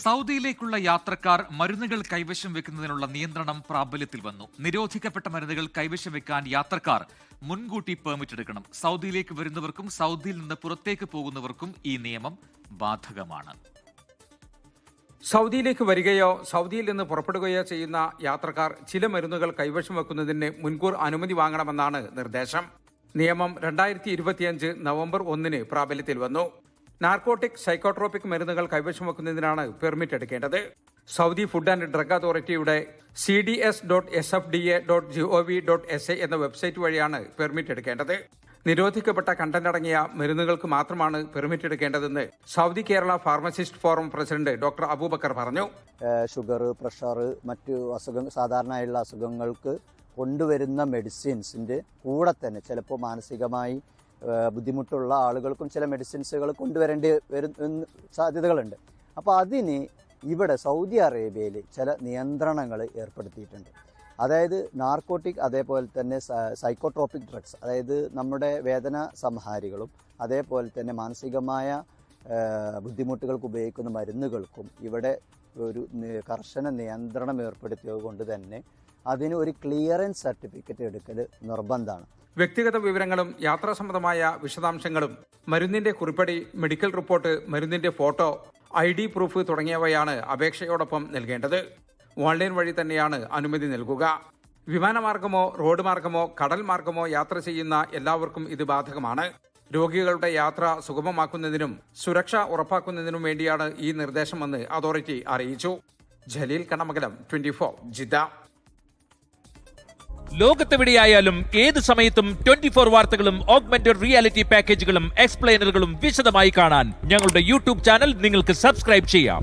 സൗദിയിലേക്കുള്ള യാത്രക്കാർ മരുന്നുകൾ കൈവശം വെക്കുന്നതിനുള്ള നിയന്ത്രണം പ്രാബല്യത്തിൽ വന്നു. നിരോധിക്കപ്പെട്ട മരുന്നുകൾ കൈവശം വെക്കാൻ യാത്രക്കാർ മുൻകൂട്ടി പെർമിറ്റ് എടുക്കണം. സൗദിയിലേക്ക് വരുന്നവർക്കും സൗദിയിൽ നിന്ന് പുറത്തേക്ക് പോകുന്നവർക്കും ഈ നിയമം ബാധകമാണ്. സൗദിയിലേക്ക് വരികയോ സൗദിയിൽ നിന്ന് പുറപ്പെടുകയോ ചെയ്യുന്ന യാത്രക്കാർ ചില മരുന്നുകൾ കൈവശം വെക്കുന്നതിന് മുൻകൂർ അനുമതി വാങ്ങണമെന്നാണ് നിർദ്ദേശം. നിയമം രണ്ടായിരത്തി ഇരുപത്തിയഞ്ച് നവംബർ ഒന്നിന് പ്രാബല്യത്തിൽ വന്നു. നാർക്കോട്ടിക് സൈക്കോട്രോപിക് മരുന്നുകൾ കൈവശം വെക്കുന്നതിനാണ് പെർമിറ്റ് എടുക്കേണ്ടത്. സൗദി ഫുഡ് ആൻഡ് ഡ്രഗ് അതോറിറ്റിയുടെ C D S dot S F D A dot G O V dot S A എന്ന വെബ്സൈറ്റ് വഴിയാണ് പെർമിറ്റ് എടുക്കേണ്ടത്. നിരോധിക്കപ്പെട്ട കണ്ടന്റ് അടങ്ങിയ മരുന്നുകൾക്ക് മാത്രമാണ് permit എടുക്കേണ്ടതെന്ന് Saudi Kerala pharmacist forum president doctor Abubakar പറഞ്ഞു. ഷുഗർ പ്രഷർ മറ്റു അസുഖങ്ങൾ സാധാരണയായുള്ള അസുഖങ്ങൾക്ക് കൊണ്ടുവരുന്ന മെഡിസിൻസിന്റെ കൂടെ തന്നെ ചിലപ്പോൾ മാനസികമായി ബുദ്ധിമുട്ടുള്ള ആളുകൾക്കും ചില മെഡിസിൻസുകൾ കൊണ്ടുവരേണ്ടി വരുന്ന സാധ്യതകളുണ്ട്. അപ്പോൾ അതിന് ഇവിടെ സൗദി അറേബ്യയിൽ ചില നിയന്ത്രണങ്ങൾ ഏർപ്പെടുത്തിയിട്ടുണ്ട്. അതായത് നാർക്കോട്ടിക് അതേപോലെ തന്നെ സൈക്കോട്രോപ്പിക് ഡ്രഗ്സ് അതായത് നമ്മുടെ വേദന സംഹാരികളും അതേപോലെ തന്നെ മാനസികമായ ബുദ്ധിമുട്ടുകൾക്ക് ഉപയോഗിക്കുന്ന മരുന്നുകൾക്കും ഇവിടെ ഒരു കർശന നിയന്ത്രണം ഏർപ്പെടുത്തിയത് കൊണ്ട് തന്നെ അതിന് ഒരു ക്ലിയറൻസ് സർട്ടിഫിക്കറ്റ് എടുക്കൽ നിർബന്ധമാണ്. വ്യക്തിഗത വിവരങ്ങളും യാത്രാ സംബന്ധമായ വിശദാംശങ്ങളും മരുന്നിന്റെ കുറിപ്പടി മെഡിക്കൽ റിപ്പോർട്ട് മരുന്നിന്റെ ഫോട്ടോ ഐ ഡി പ്രൂഫ് തുടങ്ങിയവയാണ് അപേക്ഷയോടൊപ്പം നൽകേണ്ടത്. ഓൺലൈൻ വഴി തന്നെയാണ് അനുമതി നൽകുക. വിമാനമാർഗമോ റോഡ് മാർഗമോ കടൽ മാർഗമോ യാത്ര ചെയ്യുന്ന എല്ലാവർക്കും ഇത് ബാധകമാണ്. രോഗികളുടെ യാത്ര സുഗമമാക്കുന്നതിനും സുരക്ഷ ഉറപ്പാക്കുന്നതിനും വേണ്ടിയാണ് ഈ നിർദ്ദേശമെന്ന് അതോറിറ്റി അറിയിച്ചു. Jaleel Kannamangalam twenty four Jeddah ലോകത്തെവിടെയായാലും ഏത് സമയത്തും ട്വന്റി ഫോർ വാർത്തകളും ഓഗ്മെന്റഡ് റിയാലിറ്റി പാക്കേജുകളും എക്സ്പ്ലെയിനറുകളും വിശദമായി കാണാൻ ഞങ്ങളുടെ യൂട്യൂബ് ചാനൽ നിങ്ങൾക്ക് സബ്സ്ക്രൈബ് ചെയ്യാം.